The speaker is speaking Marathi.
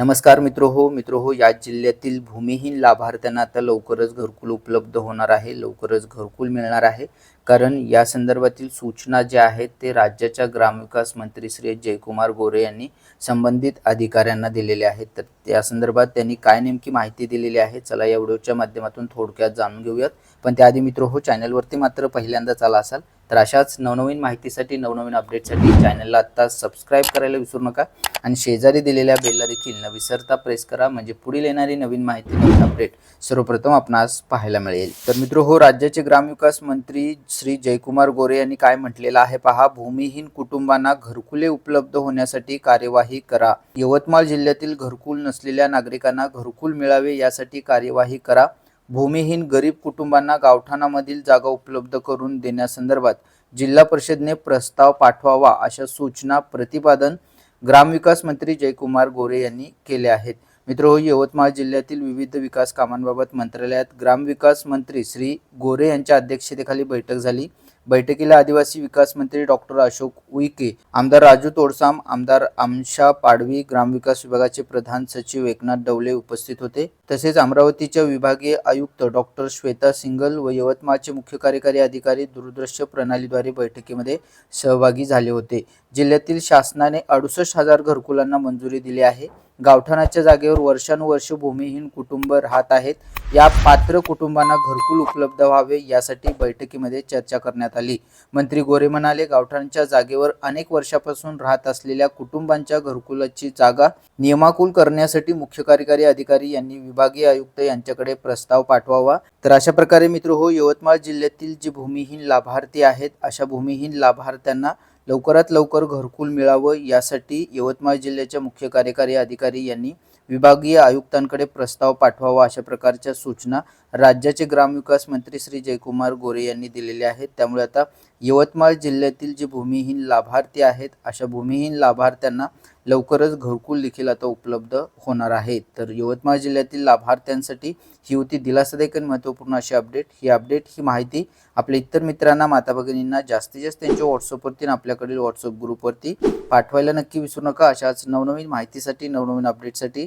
नमस्कार मित्र हो मित्र हो या जिल्ह्यातील भूमिहीन लाभार्थ्यांना आता लवकरच घरकुल उपलब्ध होणार आहे लवकरच घरकुल मिळणार आहे. कारण या संदर्भातील सूचना ज्या आहेत ते राज्याच्या ग्रामविकास मंत्री श्री जयकुमार गोरे यांनी संबंधित अधिकाऱ्यांना दिलेले आहेत. तर त्या संदर्भात त्यांनी काय नेमकी माहिती दिलेली आहे चला या व्हिडिओच्या माध्यमातून थोडक्यात जाणून घेऊयात. पण त्याआधी मित्र हो चॅनलवरती मात्र पहिल्यांदाच आला असाल तर अशाच नवनवीन माहितीसाठी नवनवीन अपडेटसाठी चॅनलला आत्ता सबस्क्राईब करायला विसरू नका. आणि शेजारी दिलेल्या बेलला देखील न विसरता प्रेस करा. म्हणजे पुढील येणारी नवीन माहिती नवीन अपडेट सर्वप्रथम आपणास पाहायला मिळेल. तर मित्र हो राज्याचे ग्रामविकास मंत्री श्री जयकुमार गोरे यांनी काय म्हटलेलं आहे पहा. भूमिहीन कुटुंबांना घरकुले उपलब्ध होण्यासाठी कार्यवाही करा. यवतमाळ जिल्ह्यातील घरकुल नसलेल्या नागरिकांना घरकुल मिळावे यासाठी कार्यवाही करा. भूमिहीन गरीब कुटुंबांना गावठाणामधील जागा उपलब्ध करून देण्यासंदर्भात जिल्हा परिषदने प्रस्ताव पाठवावा अशा सूचना प्रतिपादन ग्रामविकास मंत्री जयकुमार गोरे यांनी केले आहेत. मित्र हो यवतमाळ जिल्ह्यातील विविध विकास कामांबाबत मंत्रालयात ग्रामविकास मंत्री श्री गोरे यांच्या अध्यक्षतेखाली बैठक झाली. बैठकीला आदिवासी विकास मंत्री डॉक्टर अशोक उईके आमदार राजू तोडसाम आमदार आमशा पाडवी ग्रामविकास विभागाचे प्रधान सचिव एकनाथ डवले उपस्थित होते. तसेच अमरावतीच्या विभागीय आयुक्त डॉक्टर श्वेता सिंगल व यवतमाळचे मुख्य कार्यकारी अधिकारी दूरदृश्य प्रणालीद्वारे बैठकीमध्ये सहभागी झाले होते. जिल्ह्यातील शासनाने अडुसष्ट हजार घरकुलांना मंजुरी दिली आहे. गावठाणाच्या जागेवर वर्षानुवर्ष भूमिहीन कुटुंब राहत आहेत. या पात्र कुटुंबांना घरकुल उपलब्ध व्हावे यासाठी बैठकीमध्ये चर्चा करण्यात आली. मंत्री गोरे म्हणाले गावठाणच्या जागेवर अनेक वर्षापासून राहत असलेल्या कुटुंबांच्या घरकुलाची जागा नियमाकुल करण्यासाठी मुख्य कार्यकारी अधिकारी यांनी विभागीय आयुक्त यांच्याकडे प्रस्ताव पाठवावा. तर अशा प्रकारे मित्र हो यवतमाळ जिल्ह्यातील जे भूमिहीन लाभार्थी आहेत अशा भूमिहीन लाभार्थ्यांना लवकरात लवकर घरकुल मिळावं यासाठी यवतमाळ जिल्ह्याच्या मुख्य कार्यकारी अधिकारी यांनी विभागीय आयुक्तांकडे प्रस्ताव पाठवावा अशा प्रकारच्या सूचना राज्याचे ग्रामविकास मंत्री श्री जयकुमार गोरे यांनी दिलेल्या आहेत. त्यामुळे आता यवतमाळ जिल्ह्यातील जे भूमिहीन लाभार्थी आहेत अशा भूमिहीन लाभार्थ्यांना लवकरच घरकुल देखील आता उपलब्ध होणार आहेत तर यवतमाळ जिल्ह्यातील लाभार्थ्यांसाठी ही होती दिलासादायक आणि महत्त्वपूर्ण अशी अपडेट. ही अपडेट ही माहिती आपल्या इतर मित्रांना माता भगिनींना जास्तीत जास्त त्यांच्या व्हॉट्सअपवरती आणि आपल्याकडील व्हॉट्सअप ग्रुपवरती पाठवायला नक्की विसरू नका. अशाच नवनवीन माहितीसाठी नवनवीन अपडेटसाठी